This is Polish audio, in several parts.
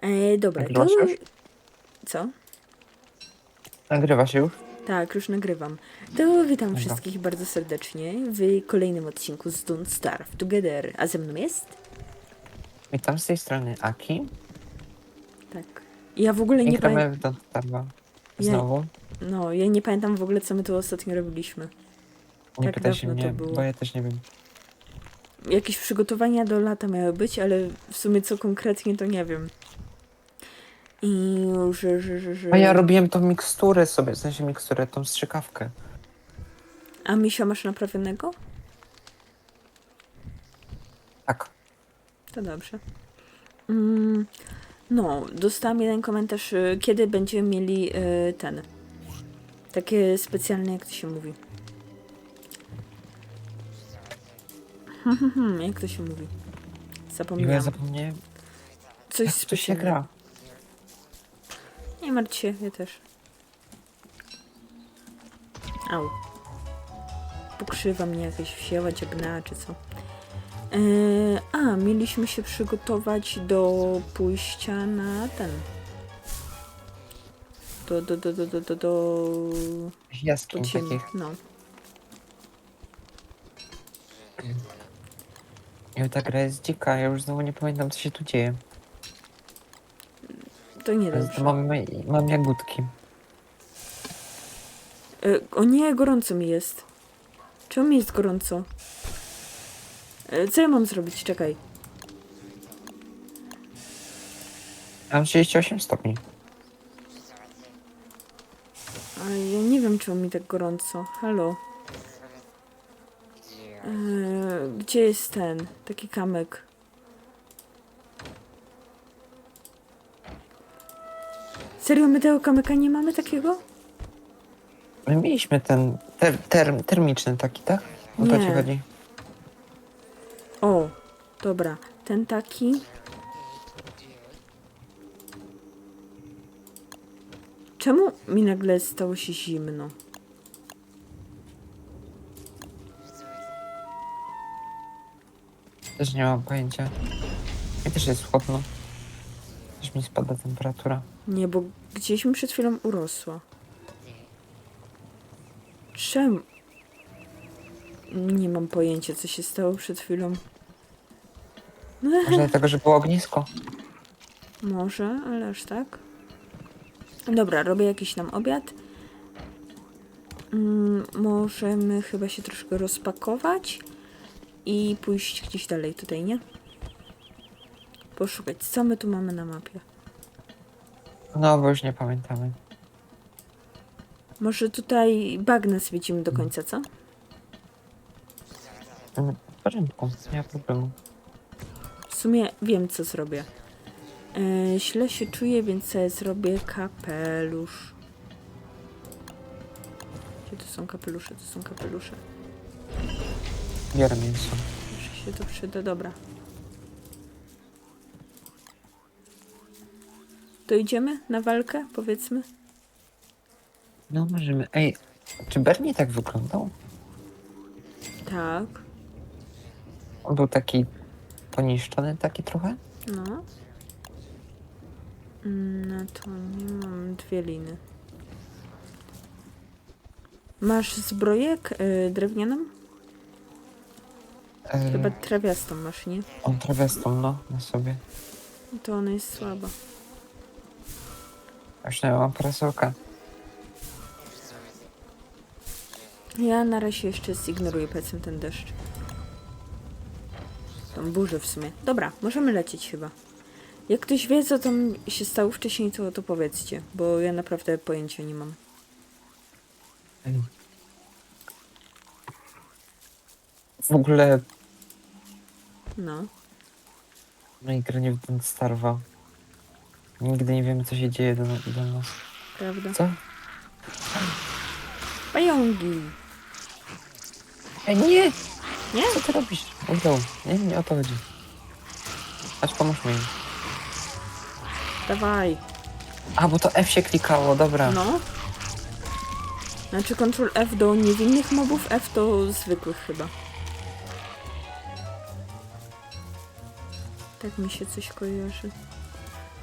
E, dobra, to... Nagrywasz już? Co? Nagrywa się już? Tak, już nagrywam. To witam Dobra. wszystkich bardzo serdecznie w kolejnym odcinku z Don't Starve Together. A ze mną jest? Witam z tej strony Aki. Tak. Ja w ogóle I nie gramy pamiętam... w Don't Starve'a. Ja- Znowu. No, ja nie pamiętam w ogóle, co my tu ostatnio robiliśmy. Nie tak pytaj się dawno to mnie, było. bo ja też nie wiem. Jakieś przygotowania do lata miały być, ale w sumie co konkretnie, to nie wiem. I że, że, że, że... A ja robiłem tą miksturę sobie, w sensie miksturę, tą strzykawkę. A Misio masz naprawionego? Tak. To dobrze. Mm, no, dostałam jeden komentarz, y, kiedy będziemy mieli y, ten. Takie specjalne, jak to się mówi. Hmm, hmm, hmm, jak to się mówi? Bo ja Zapomniałam. zapomniałem, Coś jak to się specjalnego. gra. Nie martw się, ja też. Au. Pokrzywa mnie jakaś wzięła, dziabnęła czy co. Eee, a, mieliśmy się przygotować do pójścia na ten. Do, do, do, do, do, do, do... Jaskiń podziemi. takich. No. I ta gra jest dzika, ja już znowu nie pamiętam co się tu dzieje. To nie dobrze. Mam, mam jagódki. E, o nie, gorąco mi jest. Czemu mi jest gorąco? E, co ja mam zrobić? Czekaj. Mam 38 stopni. Ale ja nie wiem, czemu mi tak gorąco. Halo. Eee, gdzie jest ten? Taki kamek. Serio, my tego kamyka nie mamy takiego? My mieliśmy ten ter, term, termiczny taki, tak? O to ci Nie. chodzi. O, dobra. Ten taki. Czemu mi nagle stało się zimno? Też nie mam pojęcia. I też jest chłodno. Mi spada temperatura. Nie, bo gdzieś mi przed chwilą urosła. Czemu? Nie mam pojęcia, co się stało przed chwilą. Może dlatego, że było ognisko. Może, ale aż tak. Dobra, robię jakiś nam obiad. Mm, możemy chyba się troszkę rozpakować i pójść gdzieś dalej tutaj, nie? Poszukać, co my tu mamy na mapie. No, bo już nie pamiętamy. Może tutaj bagna zwiedzimy do końca, co? Mm, W porządku, nie ma problemu. W sumie wiem, co zrobię. E, źle się czuję, więc sobie zrobię kapelusz. Gdzie to są kapelusze? To są kapelusze. Biorę mięso. Może się to przyda. Dobra. To idziemy na walkę, powiedzmy? No, możemy. Ej, czy Bernie tak wyglądał? Tak. On był taki poniszczony, taki trochę? No. Mm, No to nie mam dwie liny. Masz zbrojek y, drewnianą? E, Chyba trawiastą masz, nie? On trawestą, no, na sobie. To ona jest słaba. Już nie mam parasolka. Ja na razie jeszcze zignoruję powiedzmy ten deszcz. Tą burzę w sumie. Dobra, możemy lecieć chyba. Jak ktoś wie, co tam się stało wcześniej, to, to powiedzcie, bo ja naprawdę pojęcia nie mam. W ogóle No. i granie w Don't Starve'a. Nigdy nie wiemy, co się dzieje do, do nas. Prawda? Co? Pajągi! Ej, nie! Nie? Co ty robisz? Udział. Nie, nie o to chodzi. Chodź, pomóż mi. Dawaj! A, bo to F się klikało, dobra. No. Znaczy Ctrl F do niewinnych mobów, F do zwykłych chyba. Tak mi się coś kojarzy.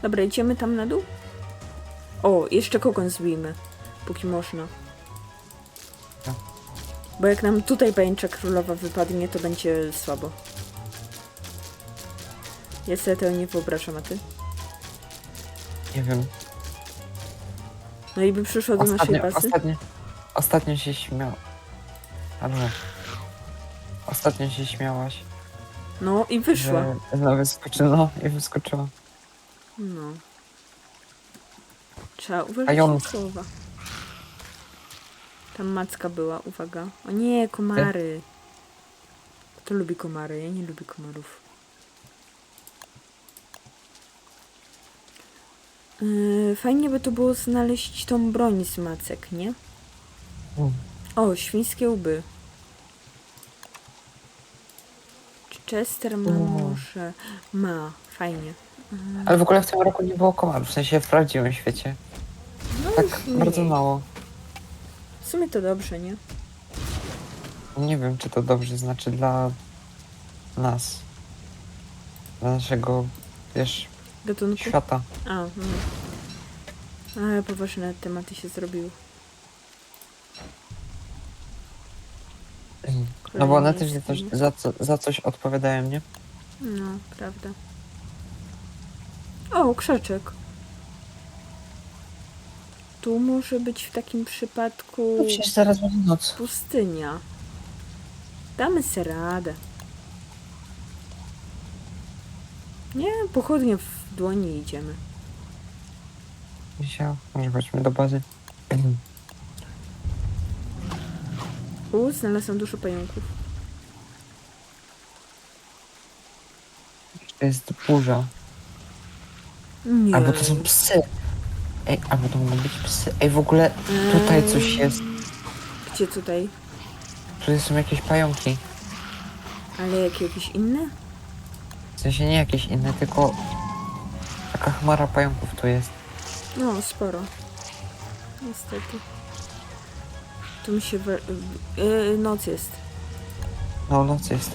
Dobra, idziemy tam na dół? O, jeszcze kogoś zbijmy, póki można. Bo jak nam tutaj pajęcza królowa wypadnie, to będzie słabo. Ja sobie tego nie wyobrażam, a ty? Nie wiem. No i by przyszła do naszej Ostatnio, bazy? ostatnio, ostatnio się śmiał. Albo. Ostatnio się śmiałaś. No i wyszła. Że no, wyskoczyła. No i wyskoczyła. No. Trzeba uważać na słowa. Tam macka była, uwaga. O nie, komary. Kto lubi komary? Ja nie lubię komarów. Yy, fajnie by to było znaleźć tą broń z macek, nie? Mm. O, świńskie łby. Chester ma O. może? Ma, fajnie. Ale w ogóle w tym roku nie było komarów, w sensie w prawdziwym świecie. No, Tak mniej. bardzo mało. W sumie to dobrze, nie? Nie wiem, czy to dobrze znaczy dla nas. Dla naszego, wiesz, Gatunku. świata. A, no. Ale poważne tematy się zrobiły. No bo one też za coś, za, co, za coś odpowiadają, nie? No, prawda. O, krzaczek. Tu może być w takim przypadku No przecież zaraz będzie noc. pustynia. Damy se radę. Nie, pochodnie w dłoni idziemy. Dzisiaj, może chodźmy do bazy. U, znalazłam dużo pająków. To jest burza. Nie. Albo to są psy. Ej, albo to mogą być psy. Ej, w ogóle tutaj Eee, coś jest. Gdzie tutaj? Tutaj są jakieś pająki. Ale jakie jakieś inne? W sensie nie jakieś inne, tylko taka chmara pająków tu jest. No, sporo. Niestety. Tu mi się... We... Yy, noc jest. No, noc jest.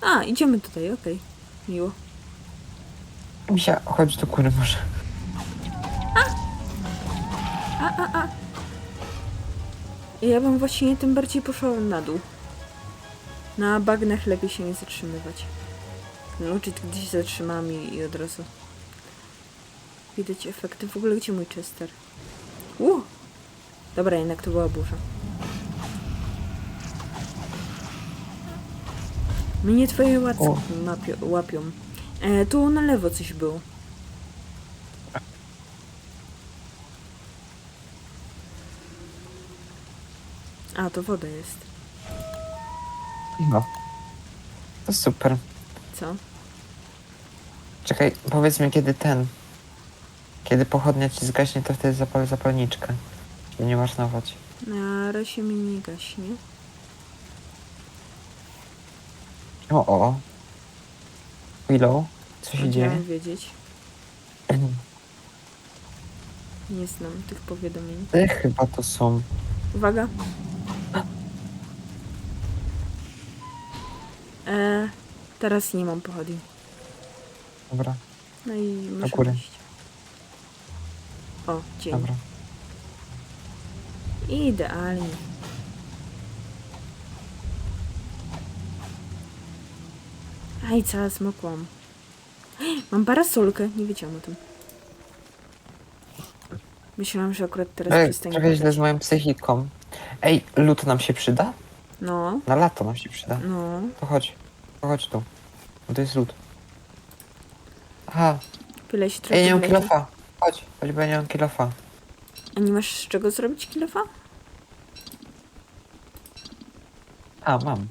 A, idziemy tutaj, okej. Miło. Misia, chodź do góry może. A, a, a. Ja bym właśnie tym bardziej poszła na dół. Na bagnach lepiej się nie zatrzymywać. No, czy gdzieś się zatrzymałam i, i od razu. Widać efekty. W ogóle gdzie mój Chester? U! Dobra, jednak to była burza. Mnie twoje O. łapią. E, tu na lewo coś było. A, to woda jest. No. To super. Co? Czekaj, powiedz mi kiedy ten. Kiedy pochodnia ci zgaśnie, to wtedy zapal zapalniczkę. Żeby nie marnować. Na razie mi nie gaśnie. O, o. Willow, co się dzieje? Chciałam wiedzieć. Nie znam tych powiadomień. Te chyba to są. Uwaga. E, teraz nie mam pochodni. Dobra, No i muszę góry. iść. O, dzień. dobra. Idealnie. Aj, cała zmokłam. Mam parasolkę, nie wiedziałam o tym. Myślałam, że akurat teraz Ej, przestanie trochę źle z moją psychiką. Ej, lód nam się przyda? No, Na lato nam się przyda. no. To chodź. To chodź tu. Bo to jest lód. Aha, Tyle się trochę ej, nie mam kilofa. Chodź, chodź, bo ja nie mam kilofa. A nie masz z czego zrobić kilofa? A, mam.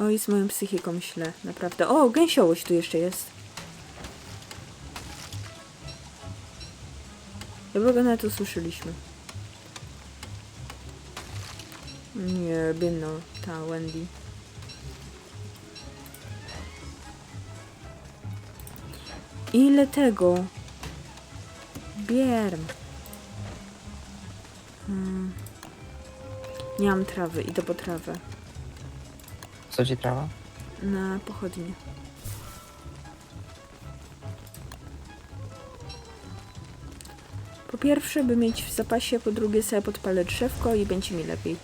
Oj, z moją psychiką źle, naprawdę. O, gęsiołość tu jeszcze jest. Chyba go na to słyszeliśmy. Nie, biedna ta Wendy. Ile tego? Bierm. Hmm. Nie mam trawy, idę po trawę. Co ci trawa? Na pochodnie. Po pierwsze, by mieć w zapasie, po drugie sobie podpalę drzewko i będzie mi lepiej.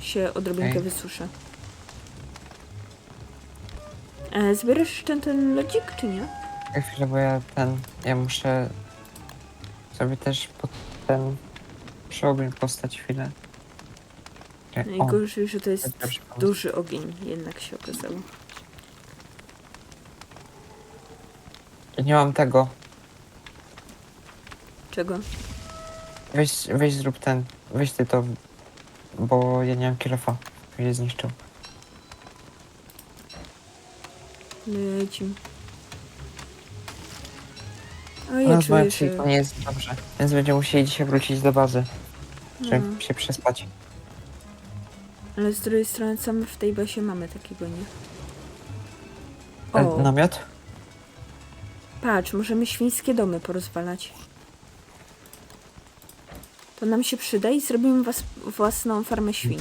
Się odrobinkę wysuszę. E, zbierasz jeszcze ten lodzik, czy nie? Ja chwilę, bo ja ten, ja muszę sobie też pod ten przy ogień postać chwilę. Czekaj, O, Najgorzej, że to jest pomysł. duży ogień, jednak się okazało. ja nie mam tego. Czego? Weź, weź zrób ten, weź ty to, bo ja nie mam kilofa. Mnie zniszczył. Lecim. O, U ja nas czuję, moja że... nie jest dobrze, więc będziemy musieli dzisiaj wrócić do bazy, żeby No, się przespać. Ale z drugiej strony, co my w tej basie mamy takiego, nie? E, O, namiot? patrz, możemy świńskie domy porozwalać. To nam się przyda i zrobimy was, własną farmę świń.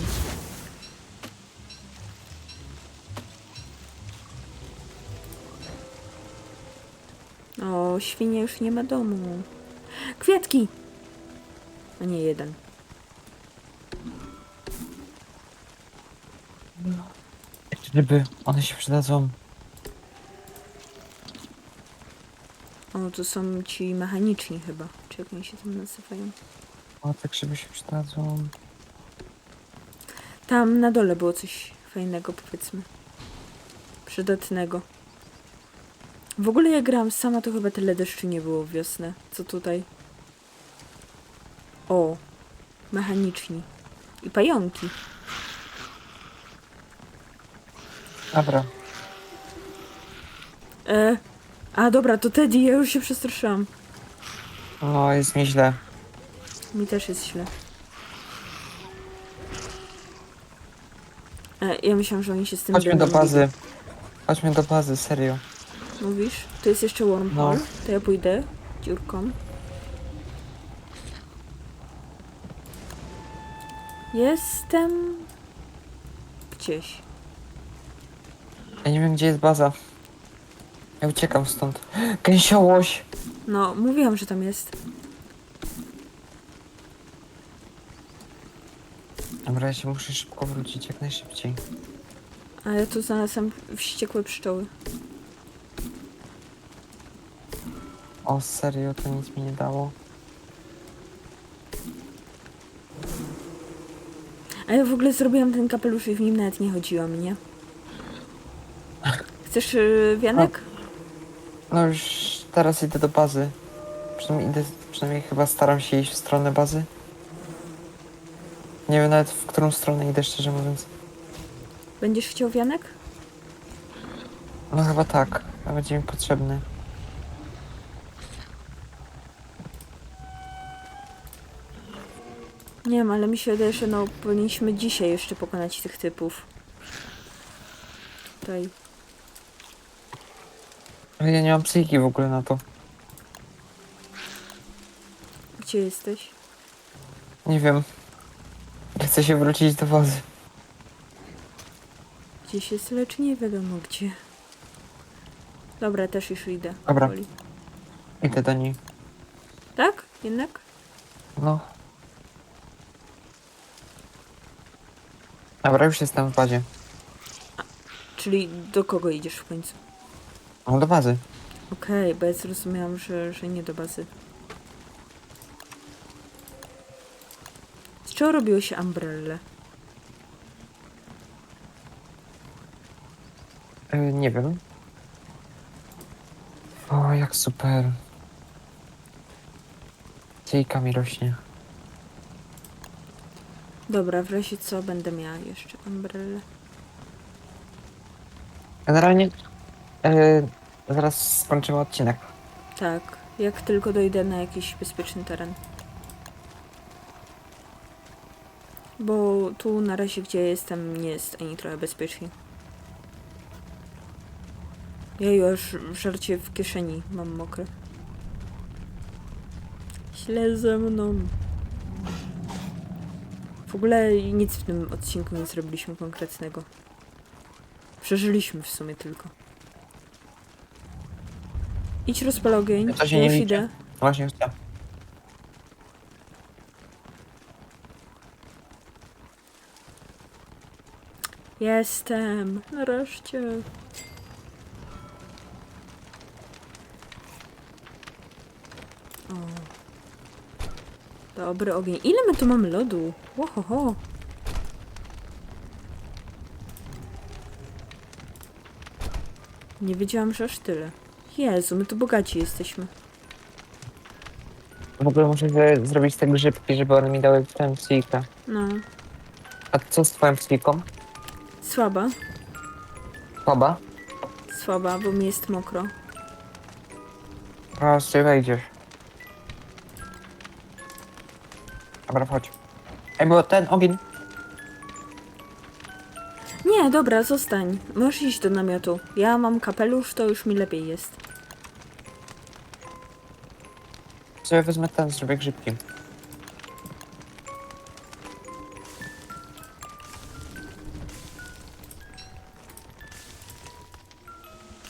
O, świnie już nie ma domu. Kwiatki! A nie jeden. Ryby, one się przydadzą. O, to są ci mechaniczni chyba. Czy jak oni się tam nazywają? O, te grzyby się przydadzą. Tam na dole było coś fajnego, powiedzmy. Przydatnego. W ogóle jak grałam sama, to chyba tyle deszczu nie było w wiosnę. Co tutaj? O, mechaniczni. I pająki. Dobra, E, a dobra, to Teddy, ja już się przestraszyłam. no jest mi źle. Mi też jest źle. E, ja myślałam, że oni się z tym Chodźmy do będą bazy. Chodźmy do bazy, serio. Mówisz? To jest jeszcze wormhole. No. To ja pójdę dziurką. Jestem gdzieś. Ja nie wiem, gdzie jest baza. Ja uciekam stąd. Gęsiołoś! No, mówiłam, że tam jest. Dobra, ja się muszę szybko wrócić, jak najszybciej. A ja tu znalazłam wściekłe pszczoły. O, serio, to nic mi nie dało. A ja w ogóle zrobiłam ten kapelusz i w nim nawet nie chodziłam, nie? Chcesz yy, wianek? No już teraz idę do bazy. Przynajmniej idę, przynajmniej chyba staram się iść w stronę bazy. Nie wiem nawet w którą stronę idę, szczerze mówiąc. Będziesz chciał wianek? No chyba tak, a będzie mi potrzebny. Nie wiem, ale mi się wydaje, że no powinniśmy dzisiaj jeszcze pokonać tych typów. Tutaj. Ale ja nie mam psychiki w ogóle na to. Gdzie jesteś? Nie wiem. Chcę się wrócić do bazy. Gdzieś jest, lecz nie wiadomo gdzie. Dobra, też już idę. Dobra. powoli. Idę do niej. Tak? Jednak? No. Dobra, już jestem w bazie. Czyli do kogo idziesz w końcu? No do bazy. Okej, bo ja zrozumiałam, że, że nie do bazy. Z czego robiło się umbrelle? E, nie wiem. O, jak super. Ciejka mi rośnie. Dobra, w razie co będę miała jeszcze umbrelle. Generalnie zaraz skończymy odcinek. Tak, jak tylko dojdę na jakiś bezpieczny teren. Bo tu na razie, gdzie jestem, nie jest ani trochę bezpiecznie. Ja już żarcie w kieszeni mam mokre. Źle ze mną. W ogóle nic w tym odcinku nie zrobiliśmy konkretnego. Przeżyliśmy w sumie tylko. Idź rozpal ogień, To się nie już liczy. idę. Właśnie chcę. Jestem, nareszcie. O. Dobry ogień. Ile my tu mamy lodu? Ohoho. Nie wiedziałam, że aż tyle. Jezu, my tu bogaci jesteśmy. W ogóle muszę zrobić te grzybki, żeby one mi dały ten psika. No, A co z twoją psiką? słaba. Choba? Słaba, bo mi jest mokro. A, sobie wejdziesz. Dobra, chodź. Ej, bo ten ogień... Nie, dobra, zostań. Możesz iść do namiotu. Ja mam kapelusz, to już mi lepiej jest. Sobie wezmę ten, zrobię grzybki.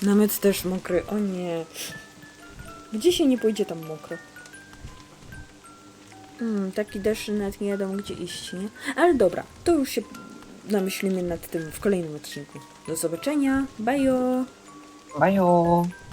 Namiot też mokry, o nie. Gdzie się nie pójdzie tam mokro? Mm, taki deszcz nawet nie wiadomo gdzie iść, nie? Ale dobra, to już się namyślimy nad tym w kolejnym odcinku. Do zobaczenia, bajo! Bajo!